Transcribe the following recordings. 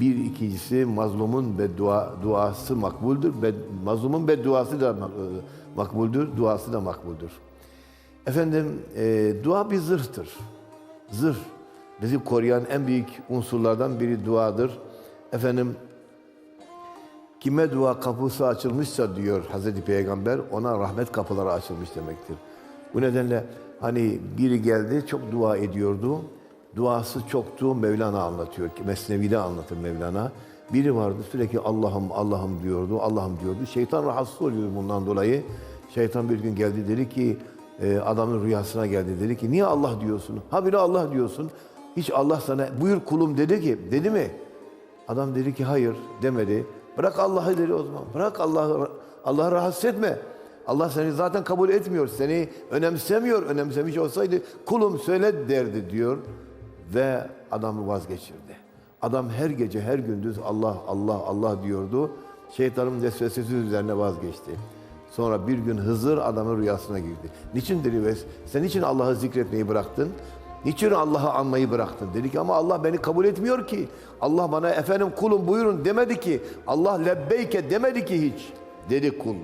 Bir ikincisi mazlumun beddua, duası makbuldür. Bed, mazlumun bedduası da e, makbuldür, duası da makbuldür. Efendim e, dua bir zırhtır. Zırh. Bizi koruyan en büyük unsurlardan biri duadır. Efendim kime dua kapısı açılmışsa diyor Hazreti Peygamber ona rahmet kapıları açılmış demektir. Bu nedenle hani biri geldi çok dua ediyordu. Duası çoktu Mevlana anlatıyor ki Mesnevi'de anlatır Mevlana. Biri vardı sürekli Allah'ım Allah'ım diyordu. Allah'ım diyordu. Şeytan rahatsız oluyor bundan dolayı. Şeytan bir gün geldi dedi ki e, adamın rüyasına geldi dedi ki niye Allah diyorsun? Ha bile Allah diyorsun. Hiç Allah sana buyur kulum dedi ki dedi mi? Adam dedi ki hayır demedi. Bırak Allah'ı dedi o zaman. Bırak Allah'ı Allah'ı rahatsız etme. Allah seni zaten kabul etmiyor. Seni önemsemiyor. Önemsemiş olsaydı kulum söyle derdi diyor. Ve adamı vazgeçirdi. Adam her gece her gündüz Allah Allah Allah diyordu. Şeytanın vesvesesi üzerine vazgeçti. Sonra bir gün Hızır adamın rüyasına girdi. Niçin dedi Ves? Sen niçin Allah'ı zikretmeyi bıraktın? Niçin Allah'ı anmayı bıraktın? Dedi ki ama Allah beni kabul etmiyor ki. Allah bana efendim kulum buyurun demedi ki. Allah lebbeyke demedi ki hiç. Dedi kul.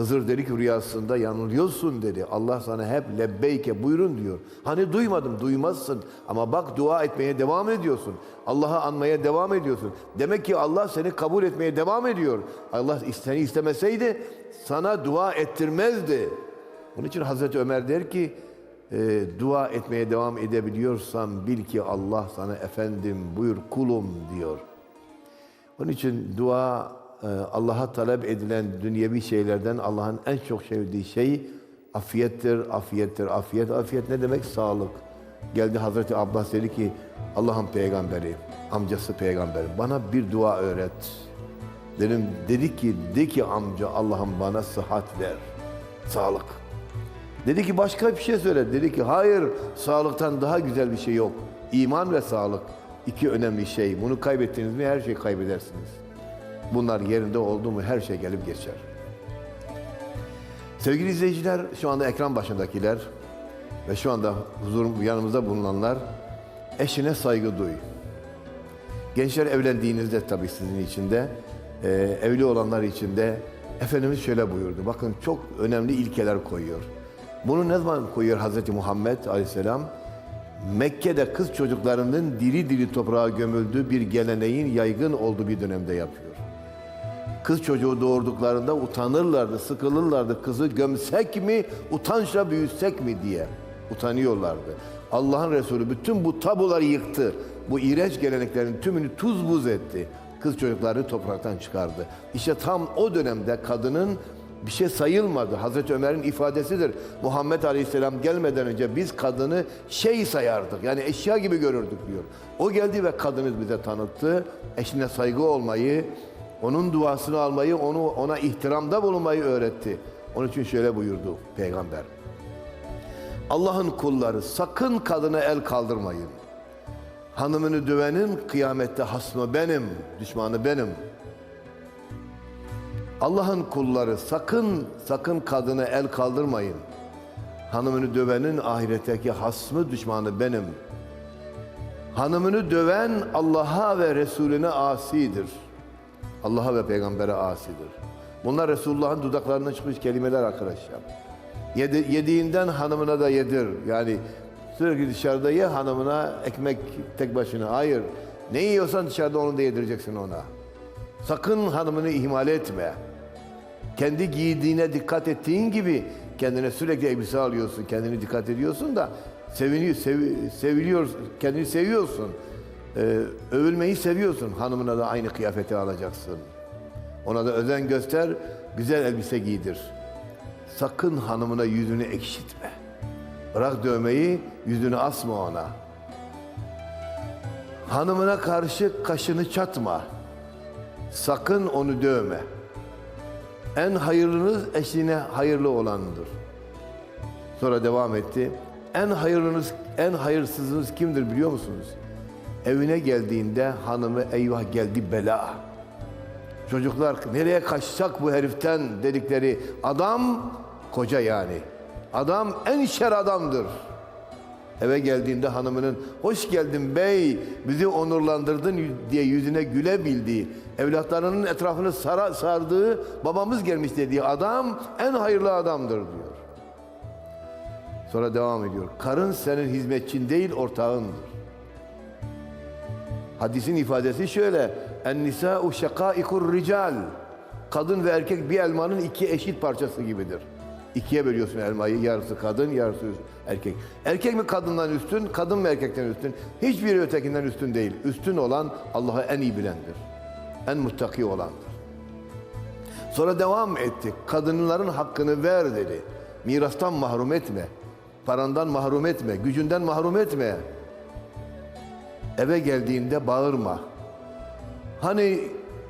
Hızır dedi ki rüyasında yanılıyorsun dedi. Allah sana hep lebbeyke buyurun diyor. Hani duymadım duymazsın ama bak dua etmeye devam ediyorsun. Allah'ı anmaya devam ediyorsun. Demek ki Allah seni kabul etmeye devam ediyor. Allah seni istemeseydi sana dua ettirmezdi. Bunun için Hazreti Ömer der ki e, dua etmeye devam edebiliyorsan bil ki Allah sana efendim buyur kulum diyor. Onun için dua Allah'a talep edilen dünyevi şeylerden Allah'ın en çok sevdiği şey afiyettir, afiyettir, afiyet. Afiyet ne demek? Sağlık. Geldi Hazreti Abbas dedi ki Allah'ın peygamberi, amcası peygamber bana bir dua öğret. Dedim dedi ki de ki amca Allah'ım bana sıhhat ver. Sağlık. Dedi ki başka bir şey söyle. Dedi ki hayır sağlıktan daha güzel bir şey yok. İman ve sağlık iki önemli şey. Bunu kaybettiniz mi her şeyi kaybedersiniz. Bunlar yerinde oldu mu her şey gelip geçer. Sevgili izleyiciler, şu anda ekran başındakiler ve şu anda huzur yanımızda bulunanlar eşine saygı duy. Gençler evlendiğinizde tabii sizin için de, e, evli olanlar için de Efendimiz şöyle buyurdu. Bakın çok önemli ilkeler koyuyor. Bunu ne zaman koyuyor Hazreti Muhammed Aleyhisselam? Mekke'de kız çocuklarının diri diri toprağa gömüldüğü bir geleneğin yaygın olduğu bir dönemde yapıyor. Kız çocuğu doğurduklarında utanırlardı, sıkılırlardı. Kızı gömsek mi, utançla büyütsek mi diye utanıyorlardı. Allah'ın Resulü bütün bu tabuları yıktı. Bu iğrenç geleneklerin tümünü tuz buz etti. Kız çocuklarını topraktan çıkardı. İşte tam o dönemde kadının bir şey sayılmadı. Hazreti Ömer'in ifadesidir. Muhammed Aleyhisselam gelmeden önce biz kadını şey sayardık. Yani eşya gibi görürdük diyor. O geldi ve kadını bize tanıttı. Eşine saygı olmayı, onun duasını almayı, onu ona ihtiramda bulunmayı öğretti. Onun için şöyle buyurdu peygamber. Allah'ın kulları sakın kadına el kaldırmayın. Hanımını dövenin kıyamette hasmı benim, düşmanı benim. Allah'ın kulları sakın sakın kadına el kaldırmayın. Hanımını dövenin ahiretteki hasmı düşmanı benim. Hanımını döven Allah'a ve Resulüne asidir. Allah'a ve peygambere asidir. Bunlar Resulullah'ın dudaklarından çıkmış kelimeler arkadaşlar. Yedi, yediğinden hanımına da yedir. Yani sürekli dışarıda ye hanımına ekmek tek başına. Hayır. Ne yiyorsan dışarıda onu da yedireceksin ona. Sakın hanımını ihmal etme. Kendi giydiğine dikkat ettiğin gibi kendine sürekli elbise alıyorsun. Kendini dikkat ediyorsun da seviniyor, sev, seviliyor, kendini seviyorsun. Ee, övülmeyi seviyorsun. Hanımına da aynı kıyafeti alacaksın. Ona da özen göster, güzel elbise giydir. Sakın hanımına yüzünü ekşitme. Bırak dövmeyi, yüzünü asma ona. Hanımına karşı kaşını çatma. Sakın onu dövme. En hayırlınız eşine hayırlı olanıdır. Sonra devam etti. En hayırlınız, en hayırsızınız kimdir biliyor musunuz? Evine geldiğinde hanımı eyvah geldi bela. Çocuklar nereye kaçacak bu heriften dedikleri adam koca yani. Adam en şer adamdır. Eve geldiğinde hanımının hoş geldin bey bizi onurlandırdın diye yüzüne gülebildiği, evlatlarının etrafını sara, sardığı babamız gelmiş dediği adam en hayırlı adamdır diyor. Sonra devam ediyor. Karın senin hizmetçin değil ortağındır. Hadisin ifadesi şöyle. En nisa'u şakaikur rical. Kadın ve erkek bir elmanın iki eşit parçası gibidir. İkiye bölüyorsun elmayı. Yarısı kadın, yarısı erkek. Erkek mi kadından üstün, kadın mı erkekten üstün? Hiçbiri ötekinden üstün değil. Üstün olan Allah'ı en iyi bilendir. En muttaki olandır. Sonra devam etti. Kadınların hakkını ver dedi. Mirastan mahrum etme. Parandan mahrum etme. Gücünden mahrum etme. Eve geldiğinde bağırma. Hani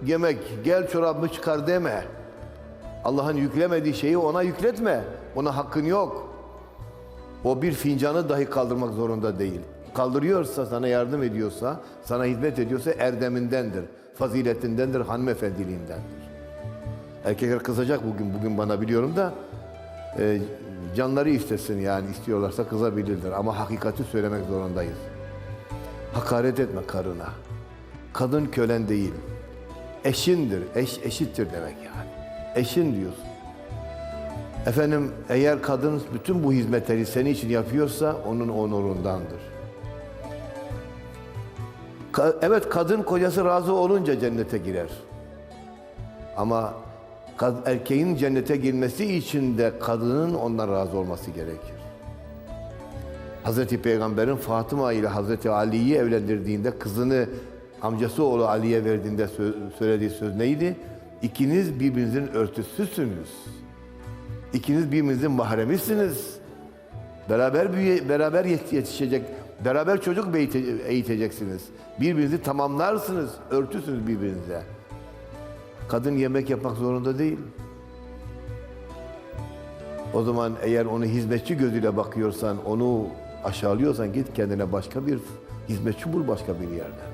yemek gel çorabımı çıkar deme. Allah'ın yüklemediği şeyi ona yükletme. Ona hakkın yok. O bir fincanı dahi kaldırmak zorunda değil. Kaldırıyorsa, sana yardım ediyorsa, sana hizmet ediyorsa erdemindendir, faziletindendir, hanımefendiliğindendir. Erkekler kızacak bugün, bugün bana biliyorum da e, canları istesin yani istiyorlarsa kızabilirler ama hakikati söylemek zorundayız. Hakaret etme karına. Kadın kölen değil. Eşindir. Eş eşittir demek yani. Eşin diyorsun. Efendim eğer kadın bütün bu hizmetleri senin için yapıyorsa onun onurundandır. Ka- evet kadın kocası razı olunca cennete girer. Ama erkeğin cennete girmesi için de kadının ondan razı olması gerekir. Hazreti Peygamber'in Fatıma ile Hazreti Ali'yi evlendirdiğinde kızını amcası oğlu Ali'ye verdiğinde sö- söylediği söz neydi? İkiniz birbirinizin örtüsüsünüz. İkiniz birbirinizin mahremisiniz. Beraber büyüye, beraber yet- yetişecek, beraber çocuk eğiteceksiniz. Birbirinizi tamamlarsınız, örtüsünüz birbirinize. Kadın yemek yapmak zorunda değil. O zaman eğer onu hizmetçi gözüyle bakıyorsan, onu aşağılıyorsan git kendine başka bir hizmetçi bul başka bir yerden.